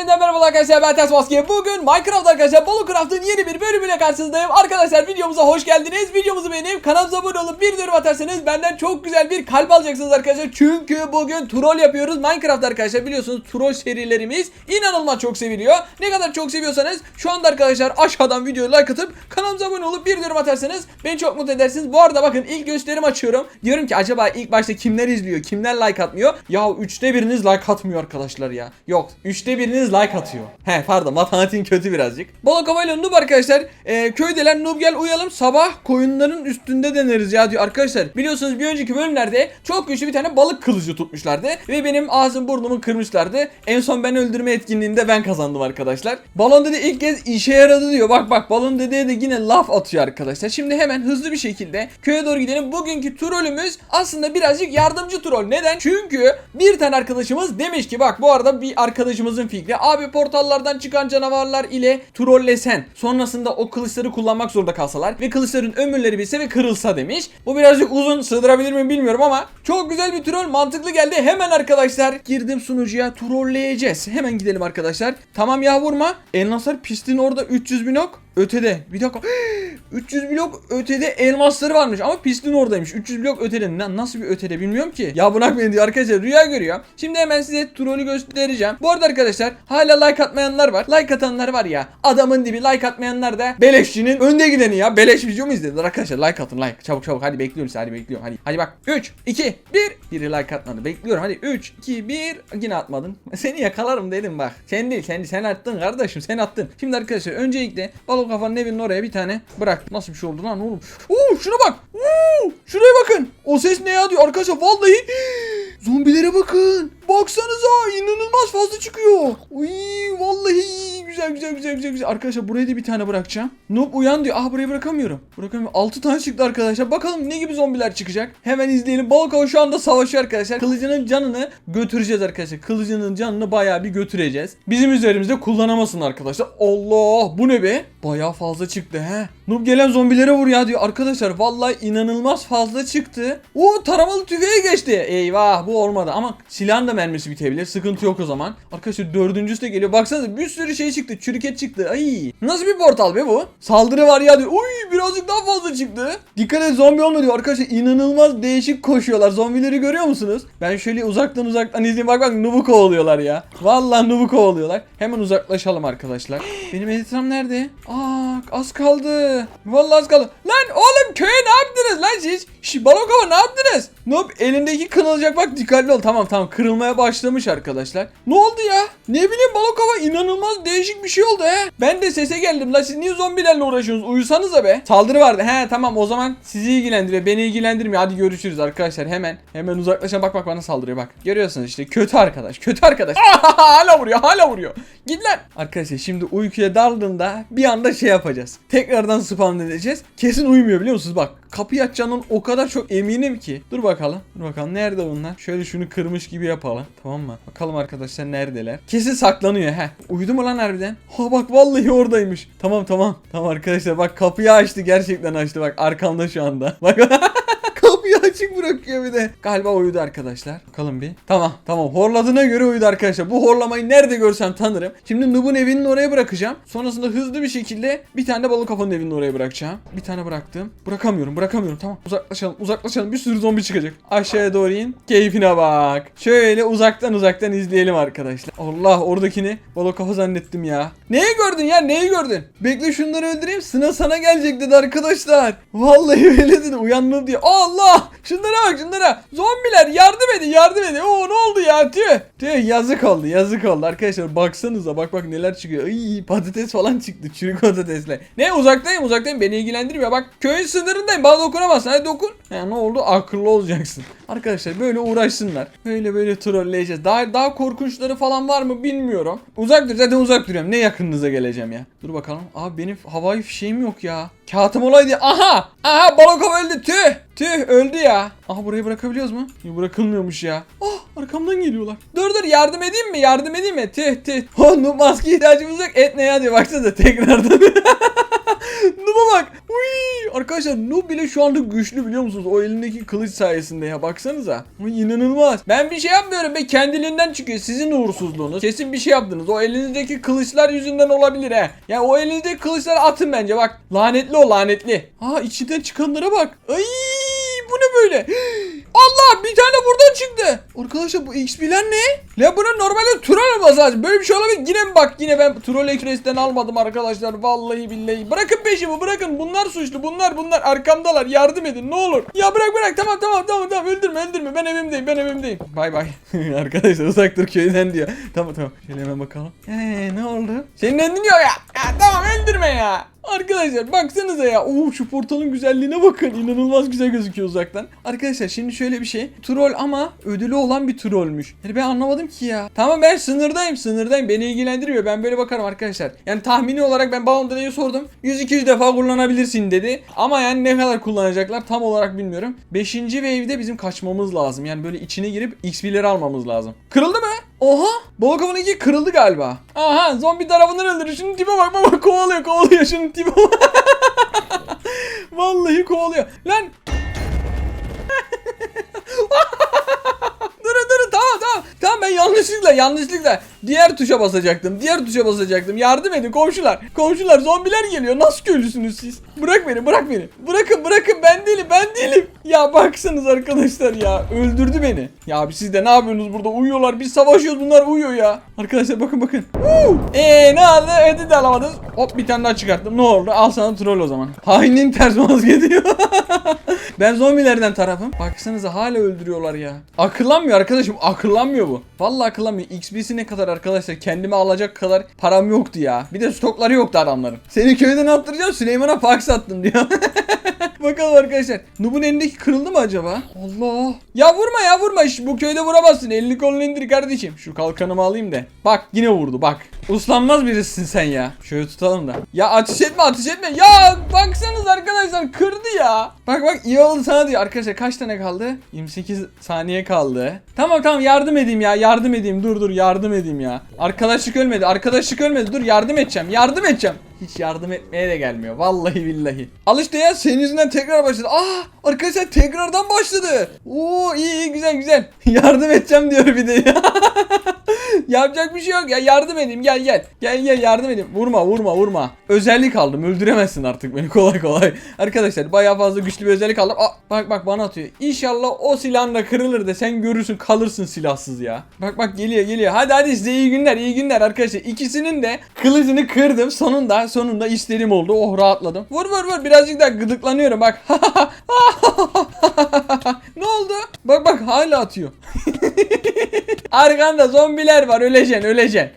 yeniden merhaba arkadaşlar ben Ters. Bugün Minecraft arkadaşlar Balıcraft'ın yeni bir bölümüyle karşınızdayım. Arkadaşlar videomuza hoş geldiniz. Videomuzu beğenip kanalımıza abone olup bir yorum atarsanız benden çok güzel bir kalp alacaksınız arkadaşlar. Çünkü bugün troll yapıyoruz. Minecraft arkadaşlar biliyorsunuz troll serilerimiz inanılmaz çok seviliyor. Ne kadar çok seviyorsanız şu anda arkadaşlar aşağıdan videoyu like atıp kanalımıza abone olup bir yorum atarsanız beni çok mutlu edersiniz. Bu arada bakın ilk gösterim açıyorum. Diyorum ki acaba ilk başta kimler izliyor, kimler like atmıyor? Ya üçte biriniz like atmıyor arkadaşlar ya. Yok üçte biriniz like atıyor. He pardon matematiğin kötü birazcık. Bolo kafayla noob arkadaşlar. E, köydeler noob gel uyalım sabah koyunların üstünde deneriz ya diyor. Arkadaşlar biliyorsunuz bir önceki bölümlerde çok güçlü bir tane balık kılıcı tutmuşlardı. Ve benim ağzım burnumu kırmışlardı. En son ben öldürme etkinliğinde ben kazandım arkadaşlar. Balon dedi ilk kez işe yaradı diyor. Bak bak balon dedeye de yine laf atıyor arkadaşlar. Şimdi hemen hızlı bir şekilde köye doğru gidelim. Bugünkü trollümüz aslında birazcık yardımcı troll. Neden? Çünkü bir tane arkadaşımız demiş ki bak bu arada bir arkadaşımızın fikri. Abi portallardan çıkan canavarlar ile trollesen. Sonrasında o kılıçları kullanmak zorunda kalsalar ve kılıçların ömürleri bitse ve kırılsa demiş. Bu birazcık uzun sığdırabilir miyim bilmiyorum ama çok güzel bir troll mantıklı geldi. Hemen arkadaşlar girdim sunucuya trolleyeceğiz. Hemen gidelim arkadaşlar. Tamam ya vurma. Elmaslar pistin orada 300 bin ok. Ötede. Bir dakika. 300 blok ötede elmasları varmış ama pistin oradaymış. 300 blok ötede. Na- nasıl bir ötede bilmiyorum ki. Ya bırak beni diyor arkadaşlar rüya görüyor. Şimdi hemen size trolü göstereceğim. Bu arada arkadaşlar hala like atmayanlar var. Like atanlar var ya. Adamın dibi like atmayanlar da beleşçinin önde gideni ya. Beleş video mu izlediler arkadaşlar? Like atın like. Çabuk çabuk hadi bekliyorum sizi hadi bekliyorum. Hadi hadi bak. 3 2 1 Biri like atmadı. Bekliyorum hadi 3 2 1 Yine atmadın. Seni yakalarım dedim bak. Sen değil sen, sen attın kardeşim sen attın. Şimdi arkadaşlar öncelikle balon kafanın evinin oraya bir tane bırak. Nasıl bir şey oldu lan oğlum? Oo şuna bak. Oo, şuraya bakın. O ses ne ya diyor arkadaşlar vallahi. Zombilere bakın. Baksanıza inanılmaz fazla çıkıyor. Uy vallahi güzel güzel güzel güzel güzel. Arkadaşlar buraya da bir tane bırakacağım. Noob uyan diyor. Ah buraya bırakamıyorum. Bırakamıyorum. 6 tane çıktı arkadaşlar. Bakalım ne gibi zombiler çıkacak. Hemen izleyelim. Balkava şu anda savaşıyor arkadaşlar. Kılıcının canını götüreceğiz arkadaşlar. Kılıcının canını bayağı bir götüreceğiz. Bizim üzerimizde kullanamasın arkadaşlar. Allah bu ne be? Bayağı fazla çıktı he. Noob gelen zombilere vur ya diyor. Arkadaşlar vallahi inanılmaz fazla çıktı. Oo taramalı tüfeğe geçti. Eyvah bu olmadı ama silahın da mermisi bitebilir. Sıkıntı yok o zaman. Arkadaşlar dördüncüsü de geliyor. Baksanıza bir sürü şey çıktı. Çürüket çıktı. Ay nasıl bir portal be bu? Saldırı var ya diyor. Uy birazcık daha fazla çıktı. Dikkat et zombi olma diyor. Arkadaşlar inanılmaz değişik koşuyorlar. Zombileri görüyor musunuz? Ben şöyle uzaktan uzaktan izleyeyim. Bak bak nubu kovalıyorlar ya. Vallahi nubu kovalıyorlar. Hemen uzaklaşalım arkadaşlar. Benim editram nerede? Aa az kaldı. Vallahi az kaldı. Lan oğlum köye ne yaptınız lan siz? Şş balokova ne yaptınız? Noob elindeki kırılacak bak dikkatli ol. Tamam tamam kırılmaya başlamış arkadaşlar. Ne oldu ya? Ne bileyim balokova inanılmaz değişik bir şey oldu he. Ben de sese geldim la siz niye zombilerle uğraşıyorsunuz? Uyusanıza be. Saldırı vardı. He tamam o zaman sizi ilgilendiriyor. Beni ilgilendirmiyor. Hadi görüşürüz arkadaşlar. Hemen hemen uzaklaşan bak bak bana saldırıyor bak. Görüyorsunuz işte kötü arkadaş. Kötü arkadaş. hala vuruyor hala vuruyor. Git lan. Arkadaşlar şimdi uykuya daldığında bir anda şey yapacağız. Tekrardan spawn edeceğiz. Kesin uyumuyor biliyor musunuz? Bak kapıyı açacağından o kadar çok eminim ki. Dur bakalım. Dur bakalım nerede bunlar? Şöyle şunu kırmış gibi yapalım. Tamam mı? Bakalım arkadaşlar neredeler? Kesin saklanıyor he. Uyudu mu lan harbiden? Ha bak vallahi oradaymış. Tamam tamam. Tamam arkadaşlar bak kapıyı açtı. Gerçekten açtı. Bak arkamda şu anda. Bak açık bırakıyor bir de. Galiba uyudu arkadaşlar. Bakalım bir. Tamam tamam horladığına göre uyudu arkadaşlar. Bu horlamayı nerede görsem tanırım. Şimdi Noob'un evinin oraya bırakacağım. Sonrasında hızlı bir şekilde bir tane de balık kafanın evinin oraya bırakacağım. Bir tane bıraktım. Bırakamıyorum bırakamıyorum. Tamam uzaklaşalım uzaklaşalım. Bir sürü zombi çıkacak. Aşağıya doğru in. Keyfine bak. Şöyle uzaktan uzaktan izleyelim arkadaşlar. Allah oradakini balık kafa zannettim ya. Neyi gördün ya neyi gördün? Bekle şunları öldüreyim. Sınav sana gelecek dedi arkadaşlar. Vallahi öyle dedi. Uyandım diye. Allah! Şunlara bak şunlara. Zombiler yardım edin yardım edin. Oo ne oldu ya? Tüh. Tüh yazık oldu yazık oldu. Arkadaşlar baksanıza bak bak neler çıkıyor. Ay patates falan çıktı. Çürük patatesle. Ne uzaktayım uzaktayım beni ilgilendirmiyor. Bak köyün sınırındayım. Bana dokunamazsın. Hadi dokun. Ya ne oldu? Akıllı olacaksın. Arkadaşlar böyle uğraşsınlar. Böyle böyle trolleyeceğiz. Daha daha korkunçları falan var mı bilmiyorum. Uzak dur zaten uzak duruyorum. Ne yakınınıza geleceğim ya. Dur bakalım. Abi benim havai fişeğim yok ya. Kağıtım olaydı. Aha! Aha balokov öldü. Tüh! Tüh öldü ya. Aha burayı bırakabiliyoruz mu? Bırakılmıyormuş ya. Ah arkamdan geliyorlar. Dur dur yardım edeyim mi? Yardım edeyim mi? Tüh tüh. Oh, maske ihtiyacımız yok. Et ne ya diyor. Baksana tekrardan. Noob'a bak. Uy! Arkadaşlar Noob bile şu anda güçlü biliyor musunuz? O elindeki kılıç sayesinde ya baksanıza. Uy, inanılmaz. Ben bir şey yapmıyorum be kendiliğinden çıkıyor. Sizin uğursuzluğunuz. Kesin bir şey yaptınız. O elinizdeki kılıçlar yüzünden olabilir he. Ya o elinizdeki kılıçları atın bence bak. Lanetli o lanetli. Ha içinden çıkanlara bak. Ay bu ne böyle? Allah bir tane buradan çıktı. Arkadaşlar bu XP'ler ne? Ya bunun normalde troll olması lazım. Böyle bir şey olabilir. Yine bak yine ben troll express'ten almadım arkadaşlar. Vallahi billahi. Bırakın peşimi bırakın. Bunlar suçlu. Bunlar bunlar arkamdalar. Yardım edin ne olur. Ya bırak bırak. Tamam tamam tamam tamam. Öldürme öldürme. Ben evimdeyim. Ben evimdeyim. Bay bay. arkadaşlar uzak dur köyden diyor. Tamam tamam. Şöyle hemen bakalım. Eee ne oldu? Senin diyor ya. ya. Tamam öldürme ya. Arkadaşlar baksanıza ya. Oo şu portalın güzelliğine bakın. İnanılmaz güzel gözüküyor uzaktan. Arkadaşlar şimdi şöyle bir şey. Troll ama ödülü olan bir trollmüş. Yani ben anlamadım ki ya. Tamam ben sınırdayım sınırdayım. Beni ilgilendirmiyor. Ben böyle bakarım arkadaşlar. Yani tahmini olarak ben Boundary'e sordum. 100-200 defa kullanabilirsin dedi. Ama yani ne kadar kullanacaklar tam olarak bilmiyorum. 5. wave'de bizim kaçmamız lazım. Yani böyle içine girip XP'leri almamız lazım. Kırıldı mı? Oha! Avının iki kırıldı galiba. Aha zombi tarafından öldürür. Şunun tipe bak bak kovalıyor kovalıyor şunun tipe bak. Vallahi kovalıyor. Lan Durun durun tamam tamam. Tamam ben yanlışlıkla yanlışlıkla diğer tuşa basacaktım. Diğer tuşa basacaktım. Yardım edin komşular. Komşular zombiler geliyor. Nasıl köylüsünüz siz? Bırak beni bırak beni. Bırakın bırakın ben değilim ben değilim. Ya baksanız arkadaşlar ya. Öldürdü beni. Ya abi siz de ne yapıyorsunuz burada? Uyuyorlar. Biz savaşıyoruz bunlar uyuyor ya. Arkadaşlar bakın bakın. Eee ne oldu? Ödü de alamadınız. Hop bir tane daha çıkarttım. Ne oldu? Al sana troll o zaman. Hainin ters vazgeçiyor. ben zombilerden tarafım. Baksanıza hala öldürüyorlar ya. Akıllanmıyor arkadaşım. Akıllanmıyor bu. Vallahi akıllanmıyor. XP'si ne kadar arkadaşlar? Kendime alacak kadar param yoktu ya. Bir de stokları yoktu adamların. Seni köyden attıracağım. Süleyman'a fax attım diyor. Bakalım arkadaşlar. Nub'un elindeki kırıldı mı acaba? Allah. Ya vurma ya vurma. Şş, Bu köyde vuramazsın. Elini kolunu indir kardeşim. Şu kalkanımı alayım da. Bak yine vurdu bak. Uslanmaz birisin sen ya. Şöyle tutalım da. Ya ateş etme ateş etme. Ya baksanız arkadaşlar kırdı ya. Bak bak iyi oldu sana diyor. Arkadaşlar kaç tane kaldı? 28 saniye kaldı. Tamam tamam yardım edeyim ya. Yardım edeyim. Dur dur yardım edeyim ya. Arkadaşlık ölmedi. Arkadaşlık ölmedi. Dur yardım edeceğim. Yardım edeceğim. Hiç yardım etmeye de gelmiyor. Vallahi billahi. Al işte ya senin yüzünden tekrar başladı. Ah arkadaşlar tekrardan başladı. Oo iyi iyi güzel güzel. yardım edeceğim diyor bir de ya. Yapacak bir şey yok ya yardım edeyim gel gel. Gel gel yardım edeyim. Vurma vurma vurma. Özellik aldım öldüremezsin artık beni kolay kolay. Arkadaşlar bayağı fazla güçlü bir özellik aldım. Aa, bak bak bana atıyor. İnşallah o silahın da kırılır da sen görürsün kalırsın silahsız ya. Bak bak geliyor geliyor. Hadi hadi size iyi günler iyi günler arkadaşlar. İkisinin de kılıcını kırdım. Sonunda sonunda istediğim oldu. Oh rahatladım. Vur vur vur birazcık daha gıdıklanıyorum bak. ne oldu? Bak bak hala atıyor. Arkanda zombiler var öleceksin öleceksin.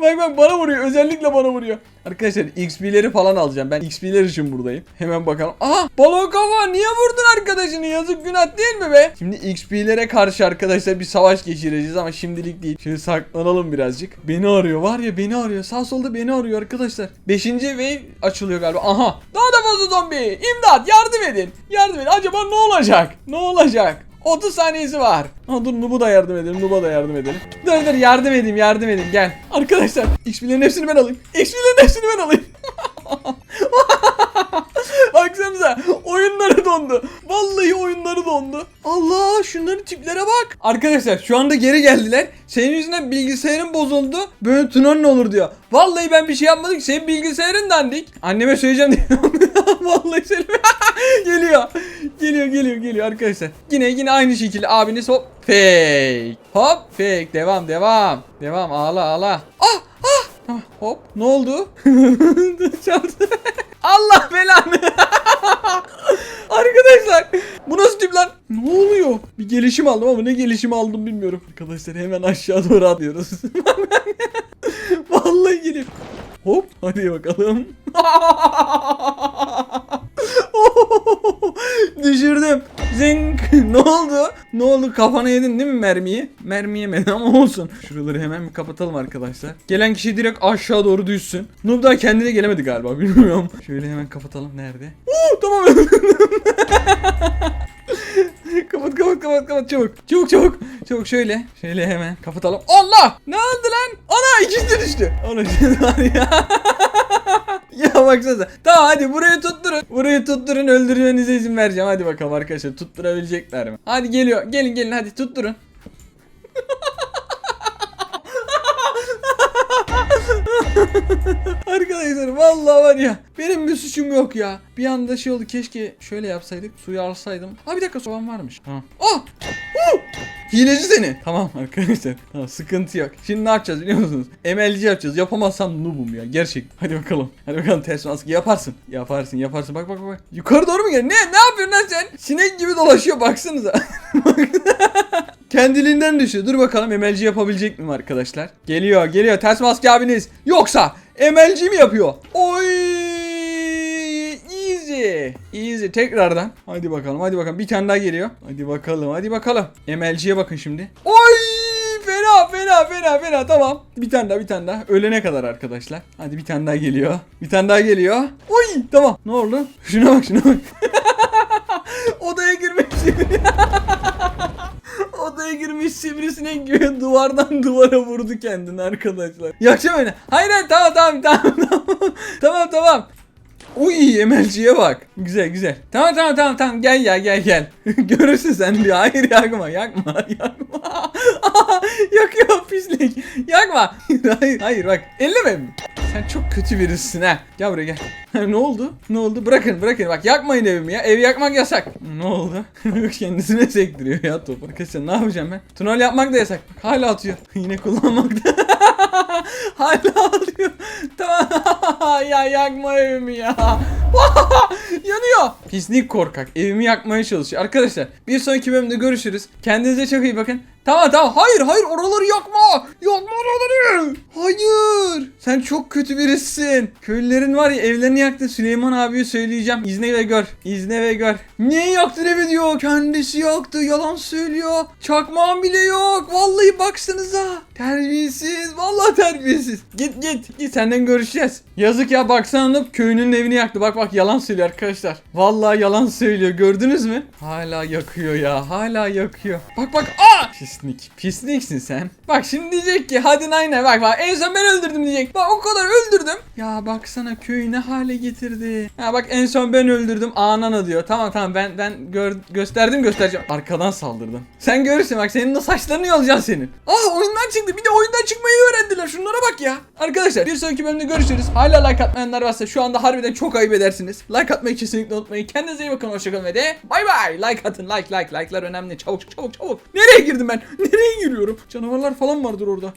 bak bak bana vuruyor özellikle bana vuruyor. Arkadaşlar XP'leri falan alacağım ben XP'ler için buradayım. Hemen bakalım. Aha balon kafa niye vurdun arkadaşını yazık günah değil mi be? Şimdi XP'lere karşı arkadaşlar bir savaş geçireceğiz ama şimdilik değil. Şöyle saklanalım birazcık. Beni arıyor var ya beni arıyor sağ solda beni arıyor arkadaşlar. Beşinci wave açılıyor galiba. Aha daha da fazla zombi. İmdat yardım edin. Yardım edin. Acaba ne olacak? Ne olacak? 30 saniyesi var. Ha dur Nub'u da yardım edelim. Nub'a da yardım edelim. Dur dur yardım edeyim yardım edeyim gel. Arkadaşlar XP'lerin hepsini ben alayım. XP'lerin hepsini ben alayım. Baksanıza oyunları dondu. Vallahi oyunları dondu. Allah şunların tiplere bak. Arkadaşlar şu anda geri geldiler. Senin yüzünden bilgisayarın bozuldu. Böyle tunan ne olur diyor. Vallahi ben bir şey yapmadım. Senin bilgisayarın dandik. Anneme söyleyeceğim diyor. Vallahi söyleyeyim. geliyor. Geliyor geliyor geliyor arkadaşlar. Yine yine aynı şekilde abiniz hop fake. Hop fake. Devam devam. Devam ağla ağla. Ah ah. Tamam hop ne oldu? Allah belanı. Arkadaşlar bu nasıl tip lan? Ne oluyor? Bir gelişim aldım ama ne gelişim aldım bilmiyorum. Arkadaşlar hemen aşağı doğru atlıyoruz. Vallahi geliyor. Hop hadi bakalım. Ne oldu? Kafana yedin değil mi mermiyi? Mermi yemedin ama olsun. Şuraları hemen bir kapatalım arkadaşlar. Gelen kişi direkt aşağı doğru düşsün. Noob daha kendine gelemedi galiba bilmiyorum. Şöyle hemen kapatalım. Nerede? Oo, tamam. kapat kapat kapat kapat çabuk. Çabuk çabuk. Çabuk şöyle. Şöyle hemen kapatalım. Allah! Ne oldu lan? Ana de düştü. Ana şimdi var ya. ya baksanıza. Tamam hadi burayı tutturun. Burayı tutturun öldürmenize izin vereceğim. Hadi bakalım arkadaşlar tutturabilecekler mi? Hadi geliyor. Gelin gelin hadi tutturun. Arkadaşlar vallahi var ya benim bir suçum yok ya. Bir anda şey oldu keşke şöyle yapsaydık suyu alsaydım. Ha bir dakika soğan varmış. Tamam. Oh! Hileci seni. Tamam arkadaşlar. Tamam sıkıntı yok. Şimdi ne yapacağız biliyor musunuz? MLC yapacağız. Yapamazsam noobum ya. Gerçek. Hadi bakalım. Hadi bakalım ters maske yaparsın. Yaparsın yaparsın. Bak bak bak. Yukarı doğru mu gel? Ne? Ne yapıyorsun lan sen? Sinek gibi dolaşıyor baksanıza. Kendiliğinden düşüyor. Dur bakalım MLG yapabilecek miyim arkadaşlar? Geliyor geliyor ters maske abiniz. Yoksa MLG mi yapıyor? Oy! Easy. Easy. Tekrardan. Hadi bakalım hadi bakalım. Bir tane daha geliyor. Hadi bakalım hadi bakalım. MLG'ye bakın şimdi. Oy! Fena fena fena fena tamam. Bir tane daha bir tane daha. Ölene kadar arkadaşlar. Hadi bir tane daha geliyor. Bir tane daha geliyor. Oy! Tamam. Ne oldu? Şuna bak şuna bak. Odaya girmek Odaya girmiş sivrisinek gibi duvardan duvara vurdu kendini arkadaşlar. Yakacağım öyle. Hayır hayır tamam tamam tamam tamam. tamam tamam. Uy MLG'ye bak. Güzel güzel. Tamam tamam tamam tamam gel ya gel gel. Görürsün sen bir. Hayır yakma yakma yakma. Yakıyor pislik. Yakma. hayır hayır bak elleme mi? Sen çok kötü birisin ha. Gel buraya gel. ne oldu? Ne oldu? Bırakın bırakın. Bak yakmayın evimi ya. Evi yakmak yasak. Ne oldu? Kendisine sektiriyor ya top. Arkadaşlar ne yapacağım ben? Tünel yapmak da yasak. Hala atıyor. Yine kullanmak da. hala atıyor. Tamam. ya yakma evimi ya. Yanıyor. Pislik korkak. Evimi yakmaya çalışıyor. Arkadaşlar bir sonraki bölümde görüşürüz. Kendinize çok iyi bakın. Tamam tamam. Hayır hayır oraları yakma. Yakma oraları. Hayır. Sen çok kötü birisin. Köylülerin var ya evlerini yaktı. Süleyman abiye söyleyeceğim. İzne ve gör. İzne ve gör. Niye yaktın evi diyor. Kendisi yaktı. Yalan söylüyor. Çakmağım bile yok. Vallahi baksanıza. Terbiyesiz. Vallahi terbiyesiz. Git git. Git senden görüşeceğiz. Yazık ya baksana Noob köylünün evini yaktı. Bak bak yalan söylüyor arkadaşlar. Vallahi yalan söylüyor. Gördünüz mü? Hala yakıyor ya. Hala yakıyor. Bak bak. Aa! Pislik. Pisliksin sen. Bak şimdi diyecek ki hadi nayne bak bak en son ben öldürdüm diyecek. Bak o kadar öldürdüm. Ya baksana köyü ne hale getirdi. Ha bak en son ben öldürdüm anana diyor. Tamam tamam ben ben gör, gösterdim göstereceğim. Arkadan saldırdım. Sen görürsün bak senin de saçlarını yolacağım senin. Aa oyundan çıktı. Bir de oyundan çıkmayı öğrendiler. Şunlara bak ya. Arkadaşlar bir sonraki bölümde görüşürüz. Hala like atmayanlar varsa şu anda harbiden çok ayıp edersiniz. Like atmayı kesinlikle unutmayın. Kendinize iyi bakın. Hoşçakalın ve de bay bay. Like atın like like. Like'lar önemli. Çabuk çabuk çabuk. Nereye girdim ben? Nereye giriyorum? Canavarlar falan vardır orada.